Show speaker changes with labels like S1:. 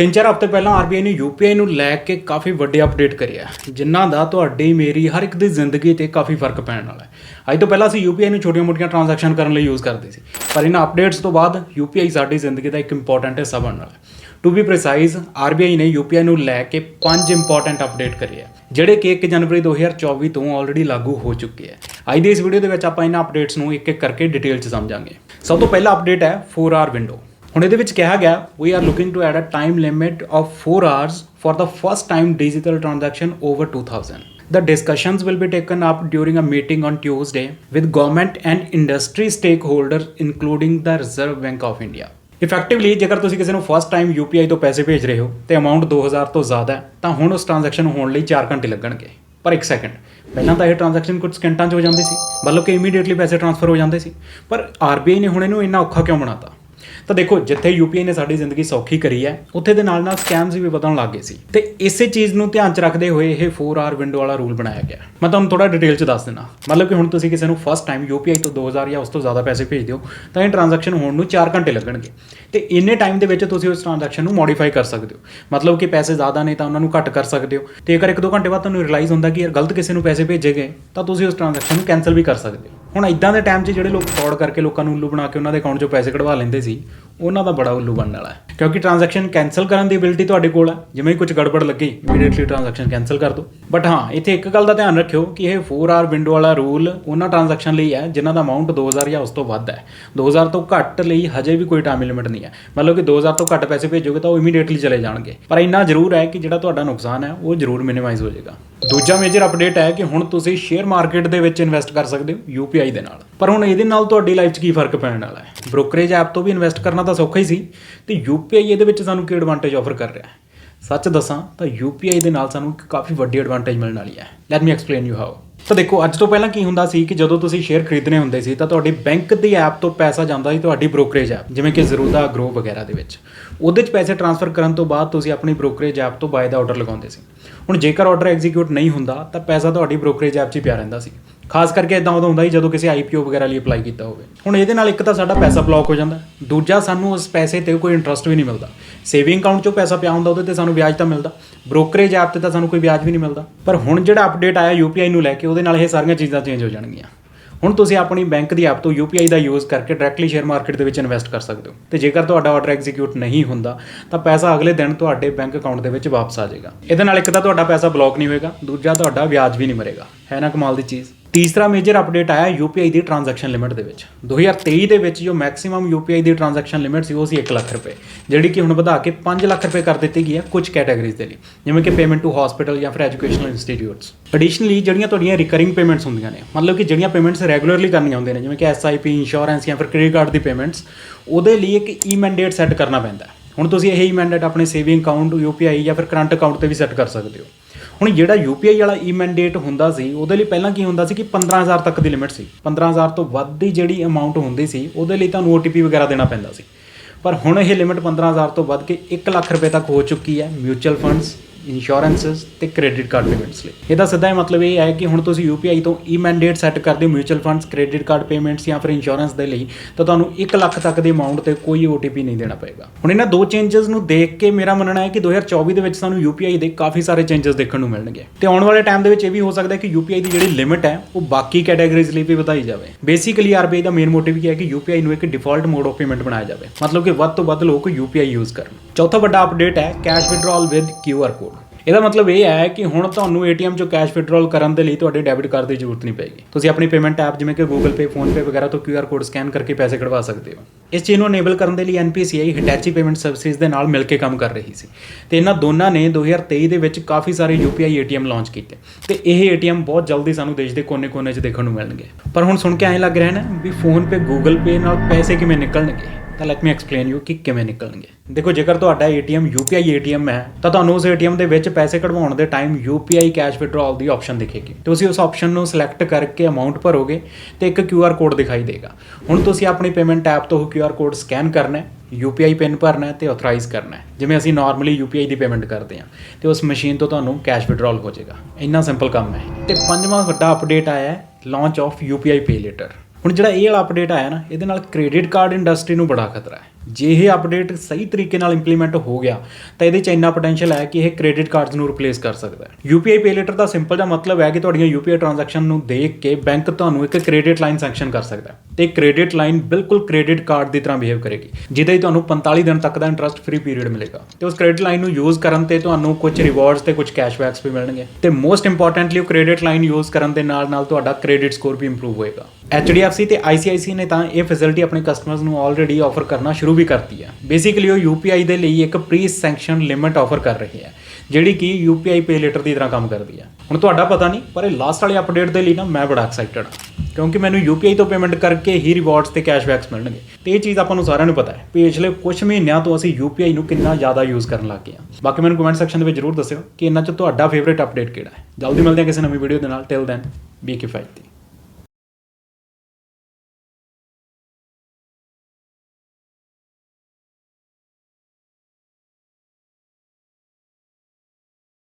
S1: ਤਿੰਨ ਚਾਰ ਹਫ਼ਤੇ ਪਹਿਲਾਂ ਆਰਬੀਆਈ ਨੇ ਯੂਪੀਆਈ ਨੂੰ ਲੈ ਕੇ ਕਾਫੀ ਵੱਡੇ ਅਪਡੇਟ ਕਰੀ ਹੈ ਜਿਨ੍ਹਾਂ ਦਾ ਤੁਹਾਡੀ, ਮੇਰੀ, ਹਰ ਇੱਕ ਦੀ ਜ਼ਿੰਦਗੀ ਤੇ ਕਾਫੀ ਫ਼ਰਕ ਪੈਣ ਵਾਲਾ ਹੈ। ਅੱਜ ਤੋਂ ਪਹਿਲਾਂ ਅਸੀਂ ਯੂਪੀਆਈ ਨੂੰ ਛੋਟੀਆਂ-ਮੋਟੀਆਂ ਟ੍ਰਾਂਜੈਕਸ਼ਨ ਕਰਨ ਲਈ ਯੂਜ਼ ਕਰਦੇ ਸੀ। ਪਰ ਇਹਨਾਂ ਅਪਡੇਟਸ ਤੋਂ ਬਾਅਦ ਯੂਪੀਆਈ ਸਾਡੀ ਜ਼ਿੰਦਗੀ ਦਾ ਇੱਕ ਇੰਪੋਰਟੈਂਟ ਹਿੱਸਾ ਬਣਨ ਵਾਲਾ ਹੈ। ਟੂ ਬੀ ਪ੍ਰੀਸਾਈਜ਼ ਆਰਬੀਆਈ ਨੇ ਯੂਪੀਆਈ ਨੂੰ ਲੈ ਕੇ ਪੰਜ ਇੰਪੋਰਟੈਂਟ ਅਪਡੇਟ ਕਰੇ ਹੈ ਜਿਹੜੇ ਕਿ 1 ਜਨਵਰੀ 2024 ਤੋਂ ਆਲਰੇਡੀ ਲਾਗੂ ਹੋ ਚੁੱਕੇ ਹੈ ਅੱਜ ਦੀ ਇਸ ਵੀਡੀਓ ਦੇ ਵਿੱਚ ਆਪਾਂ ਇਹਨਾਂ ਅਪਡੇਟਸ ਨੂੰ ਇੱਕ ਇੱਕ ਕਰਕੇ ਡਿਟੇਲ 'ਚ ਸਮਝਾਂਗੇ। ਸਭ ਤੋਂ ਪਹਿਲਾ ਅਪਡੇਟ ਹੈ 4 ਆਰ ਵਿੰਡੋ ਹੁਣ ਇਹਦੇ ਵਿੱਚ ਕਿਹਾ ਗਿਆ we are looking to add a time limit of 4 hours for the first time digital transaction over 2000 The discussions will be taken up during a meeting on Tuesday with government and industry stakeholders including the Reserve Bank of India. Effectively ਜੇਕਰ ਤੁਸੀਂ ਕਿਸੇ ਨੂੰ first time UPI ਤੋਂ ਪੈਸੇ ਭੇਜ ਰਹੇ ਹੋ ਤੇ ਅਮਾਉਂਟ 2000 ਤੋਂ ਜ਼ਿਆਦਾ ਹੈ ਤਾਂ ਹੁਣ ਉਸ ਟ੍ਰਾਂਜੈਕਸ਼ਨ ਹੋਣ ਲਈ 4 ਘੰਟੇ ਲੱਗਣਗੇ ਪਰ 1 ਸੈਕਿੰਡ ਪਹਿਲਾਂ ਤਾਂ ਇਹ ਟ੍ਰਾਂਜੈਕਸ਼ਨ ਕੁਝ ਸਕਿੰਟਾਂ 'ਚ ਹੋ ਜਾਂਦੀ ਸੀ ਮਤਲਬ ਕਿ ਇਮੀਡੀਏਟਲੀ ਪੈਸੇ ਟ੍ਰਾਂਸਫਰ ਹੋ ਜਾਂਦੇ ਸੀ ਪਰ RBI ਨੇ ਹੁਣ ਇਹਨੂੰ ਇੰਨਾ ਔਖਾ ਕਿਉਂ ਬਣਾਤਾ ਤਾਂ ਦੇਖੋ, ਜਿੱਥੇ UPI ਨੇ ਸਾਡੀ ਜ਼ਿੰਦਗੀ ਸੌਖੀ ਕਰੀ ਹੈ, ਉੱਥੇ ਦੇ ਨਾਲ ਨਾਲ ਸਕੈਮਸ ਵੀ ਵਧਣ ਲੱਗ ਗਏ ਸੀ। ਤੇ ਇਸੇ ਚੀਜ਼ ਨੂੰ ਧਿਆਨ 'ਚ ਰੱਖਦੇ ਹੋਏ ਇਹ 4R ਵਿੰਡੋ ਵਾਲਾ ਰੂਲ ਬਣਾਇਆ ਗਿਆ। ਮੈਂ ਤੁਹਾਨੂੰ ਥੋੜਾ ਡਿਟੇਲ 'ਚ ਦੱਸ ਦਿੰਦਾ। ਮਤਲਬ ਕਿ ਹੁਣ ਤੁਸੀਂ ਕਿਸੇ ਨੂੰ ਫਸਟ ਟਾਈਮ UPI ਤੋਂ 2000 ਜਾਂ ਉਸ ਤੋਂ ਜ਼ਿਆਦਾ ਪੈਸੇ ਭੇਜ ਦਿਓ, ਤਾਂ ਇਹ ਟ੍ਰਾਂਜੈਕਸ਼ਨ ਹੋਣ ਨੂੰ 4 ਘੰਟੇ ਲੱਗਣਗੇ। ਤੇ ਇੰਨੇ ਟਾਈਮ ਦੇ ਵਿੱਚ ਤੁਸੀਂ ਉਸ ਟ੍ਰਾਂਜੈਕਸ਼ਨ ਨੂੰ ਮੋਡੀਫਾਈ ਕਰ ਸਕਦੇ ਹੋ। ਮਤਲਬ ਕਿ ਪੈਸੇ ਜ਼ਿਆਦਾ ਨੇ ਤਾਂ ਉਹਨਾਂ ਨੂੰ ਘੱਟ ਕਰ ਸਕਦੇ ਹੋ। ਤੇ ਅਗਰ 1-2 ਘੰਟੇ ਬਾਅਦ ਤੁਹਾਨੂੰ ਰਿਅਲਾਈਜ਼ ਹੁੰਦਾ ਕਿ ਯਾਰ ਗਲਤ ਕਿਸੇ ਨੂੰ ਪੈਸੇ ਭੇਜੇ ਗਏ, ਤਾਂ ਤੁਸੀਂ ਉਸ ਟ੍ਰਾਂਜੈਕਸ਼ਨ ਨੂੰ ਕੈਨਸਲ ਵੀ ਕਰ ਸਕਦੇ ਹੋ। ਹੁਣ ਇਦਾਂ ਦੇ ਟਾਈਮ 'ਚ ਜਿਹੜੇ ਲੋਕ ਫਰਾਡ ਕਰਕੇ ਲੋਕਾਂ ਨੂੰ ਉੱਲੂ ਬਣਾ ਕੇ ਉਹਨਾਂ ਦੇ ਅਕਾਊਂਟ 'ਚੋਂ ਪੈਸੇ ਕਢਵਾ ਲੈਂਦੇ ਸੀ poser ਉਹਨਾਂ ਦਾ ਬੜਾ ਉੱਲੂ ਬਣਨ ਵਾਲਾ ਹੈ। ਕਿਉਂਕਿ ਟ੍ਰਾਂਜੈਕਸ਼ਨ ਕੈਨਸਲ ਕਰਨ ਦੀ ਐਬਿਲਿਟੀ ਤੁਹਾਡੇ ਕੋਲ ਹੈ। ਜਿਵੇਂ ਹੀ ਕੁਝ ਗੜਬੜ ਲੱਗੀ ਇਮੀਡੀਏਟਲੀ ਟ੍ਰਾਂਜੈਕਸ਼ਨ ਕੈਨਸਲ ਕਰ ਦਿਓ। ਬਟ ਹਾਂ, ਇੱਥੇ ਇੱਕ ਗੱਲ ਦਾ ਧਿਆਨ ਰੱਖਿਓ ਕਿ ਇਹ 4 ਆਰ ਵਿੰਡੋ ਵਾਲਾ ਰੂਲ ਉਹਨਾਂ ਟ੍ਰਾਂਜੈਕਸ਼ਨ ਲਈ ਹੈ, ਜਿਨ੍ਹਾਂ ਦਾ ਅਮਾਉਂਟ 2000 ਜਾਂ ਉਸ ਤੋਂ ਵੱਧ ਹੈ। 2000 ਤੋਂ ਘੱਟ ਲਈ ਹਜੇ ਵੀ ਕੋਈ ਟਾਈਮ ਲਿਮਿਟ ਨਹੀਂ ਹੈ। ਮਤਲਬ ਕਿ 2000 ਤੋਂ ਘੱਟ ਪੈਸੇ ਭੇਜੋਗੇ ਤਾਂ ਉਹ ਇਮੀਡੀਏਟਲੀ ਚਲੇ ਜਾਣਗੇ। ਪਰ ਇੰਨਾ ਜ਼ਰੂਰ ਹੈ ਕਿ ਜਿਹੜਾ ਤੁਹਾਡਾ ਨੁਕਸਾਨ ਹੈ, ਉਹ ਜ਼ਰੂਰ ਮਿਨੀਮਾਈਜ਼ ਹੋ ਜਾਏਗਾ। ਦੂਜਾ ਮੇਜਰ ਅਪਡੇਟ ਹੈ ਕਿ ਹੁਣ ਤੁਸੀਂ ਸ਼ੇਅਰ ਮਾਰਕੀਟ ਦੇ ਵਿੱਚ ਇਨਵੈਸਟ ਕਰ ਸਕਦੇ ਹੋ UPI ਦੇ ਨਾਲ। ਪਰ ਹੁਣ ਇਹਦੇ ਨਾਲ ਤੁਹਾਡੀ ਲਾਈਫ 'ਚ ਕੀ ਫ਼ਰਕ ਪੈਣ ਵਾਲਾ ਹੈ? ਬ੍ਰੋਕਰੇਜ ਐਪ ਤੋਂ ਵੀ ਇਨਵੈਸਟ ਕਰਨਾ ਤਾਂ ਸੌਖਾ ਹੀ ਸੀ। ਤੇ UPI ਇਹਦੇ ਵਿੱਚ ਸਾਨੂੰ ਕੀ ਐਡਵਾਂਟੇਜ ਆਫਰ ਕਰ ਰਿਹਾ ਹੈ? ਸੱਚ ਦੱਸਾਂ ਤਾਂ UPI ਦੇ ਨਾਲ ਸਾਨੂੰ ਇੱਕ ਕਾਫੀ ਵੱਡੀ ਐਡਵਾਂਟੇਜ ਮਿਲਣ ਵਾਲੀ ਹੈ। Let me explain you how ਤਾਂ ਦੇਖੋ, ਅੱਜ ਤੋਂ ਪਹਿਲਾਂ ਕੀ ਹੁੰਦਾ ਸੀ ਕਿ ਜਦੋਂ ਤੁਸੀਂ ਸ਼ੇਅਰ ਖਰੀਦਣੇ ਹੁੰਦੇ ਸੀ ਤਾਂ ਤੁਹਾਡੀ ਬੈਂਕ ਦੀ ਐਪ ਤੋਂ ਪੈਸਾ ਜਾਂਦਾ ਸੀ ਤੁਹਾਡੀ ਬ੍ਰੋਕਰੇਜ ਐਪ ਜਿਵੇਂ ਕਿ ਜ਼ਰੂਦਾ ਗਰੋ ਵਗੈਰਾ ਦੇ ਵਿੱਚ। ਉਹਦੇ 'ਚ ਪੈਸੇ ਟ੍ਰਾਂਸਫਰ ਕਰਨ ਤੋਂ ਬਾਅਦ ਤੁਸੀਂ ਆਪਣੀ ਬ੍ਰੋਕਰੇਜ ਐਪ ਤੋਂ ਬਾਏ ਦਾ ਆਰਡਰ ਲਗਾਉਂਦੇ ਸੀ। ਹੁਣ ਜੇਕਰ ਆਰਡਰ ਐਗਜ਼ੀਕਿਊਟ ਨਹੀਂ ਹੁੰਦਾ ਤਾਂ ਪੈਸਾ ਤੁਹਾਡੀ ਬ੍ਰੋਕਰੇਜ ਐਪ 'ਚ ਹੀ ਪਿਆ ਰਹਿੰਦਾ ਸੀ। ਖਾਸ ਕਰਕੇ ਇਦਾਂ ਉਦੋਂ ਹੁੰਦਾ ਹੀ ਜਦੋਂ ਕਿਸੇ ਆਈਪੀਓ ਵਗੈਰਾ ਲਈ ਅਪਲਾਈ ਕੀਤਾ ਹੋਵੇ। ਹੁਣ ਇਹਦੇ ਨਾਲ ਇੱਕ ਤਾਂ ਸਾਡਾ ਪੈਸਾ ਬਲੌਕ ਹੋ ਜਾਂਦਾ। ਦੂਜਾ ਸਾਨੂੰ ਉਸ ਪੈਸੇ ਤੇ ਕੋਈ ਇੰਟਰਸਟ ਵੀ ਨਹੀਂ ਮਿਲਦਾ। ਸੇਵਿੰਗ ਅਕਾਊਂਟ 'ਚੋਂ ਪੈਸਾ ਪਿਆ ਹੁੰਦਾ, ਉਹਦੇ ਤੇ ਸਾਨੂੰ ਵਿਆਜ ਤਾਂ ਮਿਲਦਾ। ਬ੍ਰੋਕਰੇਜ ਐਪ ਤੇ ਤਾਂ ਸਾਨੂੰ ਕੋਈ ਵਿਆਜ ਵੀ ਨਹੀਂ ਮਿਲਦਾ। ਪਰ ਹੁਣ ਜਿਹੜਾ ਅਪਡੇਟ ਆਇਆ ਯੂਪੀਆਈ ਨੂੰ ਲੈ ਕੇ, ਉਹਦੇ ਨਾਲ ਇਹ ਸਾਰੀਆਂ ਚੀਜ਼ਾਂ ਚੇਂਜ ਹੋ ਜਾਣਗੀਆਂ। ਹੁਣ ਤੁਸੀਂ ਆਪਣੀ ਬੈਂਕ ਦੀ ਐਪ ਤੋਂ UPI ਦਾ ਯੂਜ਼ ਕਰਕੇ ਡਾਇਰੈਕਟਲੀ ਸ਼ੇਅਰ ਮਾਰਕੀਟ ਦੇ ਵਿੱਚ ਇਨਵੈਸਟ ਕਰ ਸਕਦੇ ਹੋ। ਤੇ ਜੇਕਰ ਤੁਹਾਡਾ ਆਰਡਰ ਐਗਜ਼ੀਕਿਊਟ ਨਹੀਂ ਹੁੰਦਾ, ਤਾਂ ਪੈਸਾ ਅਗਲੇ ਦਿਨ ਤੁਹਾਡੇ ਬੈਂਕ ਅਕਾਊਂਟ ਦੇ ਵਿੱਚ ਵਾਪਸ ਆ ਜਾਏਗਾ। ਇਹਦੇ ਨਾਲ ਇੱਕ ਤਾਂ ਤੁਹਾਡਾ ਪੈਸਾ ਬਲੌਕ ਨਹੀਂ ਹੋਏਗਾ, ਦੂਜਾ ਤੁਹਾਡਾ ਵਿਆਜ ਵੀ ਨਹੀਂ ਮਰੇਗਾ। ਹੈ ਨਾ ਕਮਾਲ ਦੀ ਚੀਜ਼? ਤੀਸਰਾ ਮੇਜਰ ਅਪਡੇਟ ਆਇਆ UPI ਦੀ ਟ੍ਰਾਂਜੈਕਸ਼ਨ ਲਿਮਿਟ ਦੇ ਵਿੱਚ। 2023 ਦੇ ਵਿੱਚ ਜੋ ਮੈਕਸਿਮਮ UPI ਦੀ ਟ੍ਰਾਂਜੈਕਸ਼ਨ ਲਿਮਿਟ ਸੀ, ਉਹ ਸੀ 1 ਲੱਖ ਰੁਪਏ, ਜਿਹੜੀ ਕਿ ਹੁਣ ਵਧਾ ਕੇ 5 ਲੱਖ ਰੁਪਏ ਕਰ ਦਿੱਤੀ ਗਈ ਹੈ ਕੁਝ ਕੈਟਾਗਰੀਜ਼ ਦੇ ਲਈ, ਜਿਵੇਂ ਕਿ ਪੇਮੈਂਟ ਟੂ ਹਸਪੀਟਲ ਜਾਂ ਫਿਰ ਐਜੂਕੇਸ਼ਨਲ ਇੰਸਟੀਟਿਊਟਸ ਐਡੀਸ਼ਨਲੀ ਜਿਹੜੀਆਂ ਤੁਹਾਡੀਆਂ ਰਿਕਰਿੰਗ ਪੇਮੈਂਟਸ ਹੁੰਦੀਆਂ ਨੇ, ਮਤਲਬ ਕਿ ਜਿਹੜੀਆਂ ਪੇਮੈਂਟਸ ਰੈਗੂਲਰਲੀ ਕਰਨੀਆਂ ਹੁੰਦੀਆਂ ਨੇ, ਜਿਵੇਂ ਕਿ SIP ਇੰਸ਼ੋਰੈਂਸ ਜਾਂ ਫਿਰ ਕ੍ਰੈਡਿਟ ਕਾਰਡ ਦੀ ਪੇਮੈਂਟਸ ਉਹਦੇ ਲਈ ਇੱਕ ਈ ਮੈਂਡੇਟ ਸੈੱਟ ਕਰਨਾ ਪੈਂਦਾ ਹੁਣ ਤੁਸੀਂ ਇਹ ਈ ਮੈਂਡੇਟ ਆਪਣੇ ਸੇਵਿੰਗ ਅਕਾਊਂਟ UPI ਜਾਂ ਫਿਰ ਕਰੰਟ ਅਕਾਊਂਟ ਤੇ ਵੀ ਸੈੱਟ ਕਰ ਸਕਦੇ ਹੋ। ਹੁਣ ਜਿਹੜਾ UPI ਵਾਲਾ e ਈ ਮੈਂਡੇਟ ਹੁੰਦਾ ਸੀ, ਉਹਦੇ ਲਈ ਪਹਿਲਾਂ ਕੀ ਹੁੰਦਾ ਸੀ ਕਿ 15000 ਤੱਕ ਦੀ ਲਿਮਿਟ ਸੀ। 15000 ਤੋਂ ਵੱਧ ਦੀ ਜਿਹੜੀ ਅਮਾਉਂਟ ਹੁੰਦੀ ਸੀ, ਉਹਦੇ ਲਈ ਤੁਹਾਨੂੰ OTP ਵਗੈਰਾ ਦੇਣਾ ਪੈਂਦਾ ਸੀ। ਪਰ ਹੁਣ ਇਹ ਲਿਮਿਟ 15000 ਤੋਂ ਵੱਧ ਕੇ 1 ਲੱਖ ਰੁਪਏ ਤੱਕ ਹੋ ਚੁੱਕੀ ਹੈ ਮਿਊਚੁਅਲ ਫੰਡਸ ਇੰਸ਼ੋਰੈਂਸਸ ਤੇ ਕ੍ਰੈਡਿਟ ਕਾਰਡ ਪੇਮੈਂਟਸ ਲਈ। ਇਹਦਾ ਸਿੱਧਾ ਹੀ ਮਤਲਬ ਇਹ ਹੈ ਕਿ ਹੁਣ ਤੁਸੀਂ UPI ਤੋਂ ਈ ਮੈਂਡੇਟ ਸੈੱਟ ਕਰਦੇ ਹੋ mutual funds credit card payments ਜਾਂ ਫਿਰ ਇੰਸ਼ੋਰੈਂਸ ਦੇ ਲਈ, ਤਾਂ ਤੁਹਾਨੂੰ 1 ਲੱਖ ਤੱਕ ਦੇ ਅਮਾਉਂਟ ਤੇ ਕੋਈ OTP ਨਹੀਂ ਦੇਣਾ ਪਏਗਾ। ਹੁਣ ਇਹਨਾਂ ਦੋ ਚੇਂਜਸ ਨੂੰ ਦੇਖ ਕੇ ਮੇਰਾ ਮੰਨਣਾ ਹੈ ਕਿ 2024 ਦੇ ਵਿੱਚ ਸਾਨੂੰ UPI ਦੇ ਕਾਫੀ ਸਾਰੇ ਚੇਂਜਸ ਦੇਖਣ ਨੂੰ ਮਿਲਣਗੇ। ਤੇ ਆਉਣ ਵਾਲੇ ਟਾਈਮ ਦੇ ਵਿੱਚ ਇਹ ਵੀ ਹੋ ਸਕਦਾ ਹੈ ਕਿ UPI ਦੀ ਜਿਹੜੀ ਲਿਮਿਟ ਹੈ, ਉਹ ਬਾਕੀ ਕੈਟਾਗਰੀਜ਼ ਲਈ ਵੀ ਵਧਾਈ ਜਾਵੇ। ਬੇਸਿਕਲੀ RBI ਦਾ ਮੇਨ ਮੋਟਿਵ ਇਹ ਹੈ ਕਿ UPI ਨੂੰ ਇੱਕ ਡਿਫਾਲਟ ਮੋਡ ਆਫ ਪੇਮੈਂਟ ਬਣਾਇਆ ਜਾਵੇ। ਮਤਲਬ ਕਿ ਵੱਧ ਤੋਂ ਵੱਧ ਲੋਕ UPI ਯੂਜ਼ ਕਰਨ। ਚੌਥਾ ਵੱਡਾ ਅਪਡੇਟ ਹੈ cash withdrawal with QR code ਇਹਦਾ ਮਤਲਬ ਇਹ ਹੈ ਕਿ ਹੁਣ ਤੁਹਾਨੂੰ ATM ਚੋਂ ਕੈਸ਼ ਵਿਡਰਾਲ ਕਰਨ ਦੇ ਲਈ ਤੁਹਾਡੇ ਡੈਬਿਟ ਕਾਰਡ ਦੀ ਜ਼ਰੂਰਤ ਨਹੀਂ ਪਏਗੀ। ਤੁਸੀਂ ਆਪਣੀ ਪੇਮੈਂਟ ਐਪ ਜਿਵੇਂ ਕਿ Google Pay PhonePe ਵਗੈਰਾ ਤੋਂ QR ਕੋਡ ਸਕੈਨ ਕਰਕੇ ਪੈਸੇ ਕਢਵਾ ਸਕਦੇ ਹੋ। ਇਸ ਚੀਜ਼ ਨੂੰ ਅਨੇਬਲ ਕਰਨ ਦੇ ਲਈ NPCI Hitachi ਪੇਮੈਂਟ ਸਰਵਿਸਿਜ਼ ਦੇ ਨਾਲ ਮਿਲ ਕੇ ਕੰਮ ਕਰ ਰਹੀ ਸੀ। ਤੇ ਇਹਨਾਂ ਦੋਨਾਂ ਨੇ 2023 ਦੇ ਵਿੱਚ ਕਾਫੀ ਸਾਰੇ UPI ATM ਲਾਂਚ ਕੀਤੇ। ਤੇ ਇਹ ATM ਬਹੁਤ ਜਲਦੀ ਸਾਨੂੰ ਦੇਸ਼ ਦੇ ਕੋਨੇ-ਕੋਨੇ 'ਚ ਦੇਖਣ ਨੂੰ ਮਿਲਣਗੇ। ਪਰ ਹੁਣ ਸੁਣ ਕੇ ਐਂ ਲੱਗ ਰਿਹਾ ਨਾ ਵੀ ਫੋਨ ਪੇ Google Pay ਨਾਲ ਪੈਸੇ ਕਿਵੇਂ ਨਿਕਲਣਗੇ? ਤਾਂ ਲੈਟ ਮੀ ਐਕਸਪਲੇਨ ਯੂ ਕਿ ਕਿਵੇਂ ਨਿਕਲਣਗੇ। ਦੇਖੋ, ਜੇਕਰ ਤੁਹਾਡਾ ATM UPI ATM ਹੈ, ਤਾਂ ਤੁਹਾਨੂੰ ਉਸ ATM ਦੇ ਵਿੱਚ ਪੈਸੇ ਕਢਵਾਉਣ ਦੇ ਟਾਈਮ UPI ਕੈਸ਼ ਵਿਡਰਾਲ ਦੀ ਆਪਸ਼ਨ ਦਿਖੇਗੀ। ਤੁਸੀਂ ਉਸ ਆਪਸ਼ਨ ਨੂੰ ਸਿਲੈਕਟ ਕਰਕੇ ਅਮਾਉਂਟ ਭਰੋਗੇ ਤੇ ਇੱਕ QR ਕੋਡ ਦਿਖਾਈ ਦੇਗਾ। ਹੁਣ ਤੁਸੀਂ ਆਪਣੀ ਪੇਮੈਂਟ ਐਪ ਤੋਂ ਉਹ QR ਕੋਡ ਸਕੈਨ ਕਰਨਾ ਹੈ UPI ਪਿਨ ਭਰਨਾ ਹੈ ਤੇ ਆਥੋਰਾਈਜ਼ ਕਰਨਾ ਹੈ। ਜਿਵੇਂ ਅਸੀਂ ਨਾਰਮਲੀ UPI ਦੀ ਪੇਮੈਂਟ ਕਰਦੇ ਹਾਂ, ਤੇ ਉਸ ਮਸ਼ੀਨ ਤੋਂ ਤੁਹਾਨੂੰ ਕੈਸ਼ ਵਿਡਰਾਲ ਹੋ ਜਾਏਗਾ। ਇੰਨਾ ਸਿੰਪਲ ਕੰਮ ਹੈ। ਤੇ ਪੰਜਵਾਂ ਵੱਡਾ ਅਪਡੇਟ ਆਇਆ ਹੈ launch of UPI Pay Later ਹੁਣ ਜਿਹੜਾ ਇਹ ਵਾਲਾ ਅਪਡੇਟ ਆਇਆ ਨਾ, ਇਹਦੇ ਨਾਲ ਕ੍ਰੈਡਿਟ ਕਾਰਡ ਇੰਡਸਟਰੀ ਨੂੰ ਬੜਾ ਖਤਰਾ ਹੈ। ਜੇ ਇਹ ਅਪਡੇਟ ਸਹੀ ਤਰੀਕੇ ਨਾਲ ਇੰਪਲੀਮੈਂਟ ਹੋ ਗਿਆ, ਤਾਂ ਇਹਦੇ ਚ ਇੰਨਾ ਪੋਟੈਂਸ਼ੀਅਲ ਹੈ ਕਿ ਇਹ ਕ੍ਰੈਡਿਟ ਕਾਰਡਸ ਨੂੰ ਰਿਪਲੇਸ ਕਰ ਸਕਦਾ ਹੈ। UPI ਪੇ ਲੇਟਰ ਦਾ ਸਿੰਪਲ ਜਿਹਾ ਮਤਲਬ ਹੈ ਕਿ ਤੁਹਾਡੀਆਂ UPI ਟ੍ਰਾਂਜੈਕਸ਼ਨ ਨੂੰ ਦੇਖ ਕੇ ਬੈਂਕ ਤੁਹਾਨੂੰ ਇੱਕ ਕ੍ਰੈਡਿਟ ਲਾਈਨ ਸੈਂਕਸ਼ਨ ਕਰ ਸਕਦਾ ਹੈ। ਤੇ ਕ੍ਰੈਡਿਟ ਲਾਈਨ ਬਿਲਕੁਲ ਕ੍ਰੈਡਿਟ ਕਾਰਡ ਦੀ ਤਰ੍ਹਾਂ ਬਿਹੇਵ ਕਰੇਗੀ, ਜਿਹਦੇ 'ਚ ਤੁਹਾਨੂੰ 45 ਦਿਨ ਤੱਕ ਦਾ ਇੰਟਰਸਟ ਫ੍ਰੀ ਪੀਰੀਅਡ ਮਿਲੇਗਾ। ਤੇ ਉਸ ਕ੍ਰੈਡਿਟ ਲਾਈਨ ਨੂੰ ਯੂਜ਼ ਕਰਨ ਤੇ ਤੁਹਾਨੂੰ ਕੁਝ ਰਿਵਾਰਡਸ ਤੇ ਕੁਝ ਕੈਸ਼ਬੈਕਸ ਵੀ ਮਿਲਣਗੇ। ਤੇ ਮੋਸਟ ਇੰਪੋਰਟੈਂਟਲੀ ਉਹ ਕ੍ਰੈਡਿਟ ਲਾਈਨ ਯੂਜ਼ ਕਰਨ ਦੇ ਨਾਲ ਨਾਲ ਤੁਹਾਡਾ ਕ੍ਰੈਡਿਟ ਸਕੋਰ ਵੀ ਇੰਪਰੂਵ ਹੋਏਗਾ। HDFC ਤੇ ICICI ਨੇ ਤਾਂ ਇਹ ਫੈਸਿਲਿਟੀ ਆਪਣੇ ਕਸਟਮਰਸ ਨੂੰ ਆਲਰੇਡੀ ਆਫਰ ਕਰਨਾ ਸ਼ੁਰੂ ਵੀ ਕਰਤੀ ਹੈ। ਬੇਸਿਕਲੀ ਉਹ UPI ਦੇ ਲਈ ਇੱਕ ਪ੍ਰੀ ਸੈਂਕਸ਼ਨ ਲਿਮਿਟ ਆਫਰ ਕਰ ਰਹੀ ਹੈ, ਜਿਹੜੀ ਕਿ UPI ਪੇ ਲੇਟਰ ਦੀ ਤਰ੍ਹਾਂ ਕੰਮ ਕਰਦੀ ਹੈ। ਹੁਣ ਤੁਹਾਡਾ ਪਤਾ ਨਹੀਂ, ਪਰ ਇਹ ਲਾਸਟ ਵਾਲੇ ਅਪਡੇਟ ਦੇ ਲਈ ਨਾ ਮੈਂ ਬੜਾ ਐਕਸਾਈਟਡ ਹਾਂ, ਕਿਉਂਕਿ ਮੈਨੂੰ UPI ਤੋਂ ਪੇਮੈਂਟ ਕਰਕੇ ਹੀ ਰਿਵਾਰਡਸ ਤੇ ਕੈਸ਼ਬੈਕਸ ਮਿਲਣਗੇ। ਤੇ ਇਹ ਚੀਜ਼ ਆਪਾਂ ਨੂੰ ਸਾਰਿਆਂ ਨੂੰ ਪਤਾ ਹੈ, ਪਿਛਲੇ ਕੁਝ ਮਹੀਨਿਆਂ ਤੋਂ ਅਸੀਂ UPI ਨੂੰ ਕਿੰਨਾ ਜ਼ਿਆਦਾ ਯੂਜ਼ ਕਰਨ ਲੱਗ ਗਏ ਹਾਂ। ਬਾਕੀ ਮੈਨੂੰ ਕਮੈਂਟ ਸੈਕਸ਼ਨ ਦੇ ਵਿੱਚ ਜਰੂਰ ਦੱਸਿਓ ਕਿ ਇਹਨਾਂ 'ਚ ਤੁਹਾਡਾ ਫੇਵਰੇਟ ਅਪਡੇਟ ਕਿਹੜਾ ਹੈ। ਜਲਦੀ ਮਿਲਦੇ ਹਾਂ ਕਿਸੇ ਨਵੀਂ ਵੀਡੀਓ ਦੇ ਨਾਲ। ਟਿਲ ਦੈਨ ਬੀ ਕਿਫਾਇਤੀ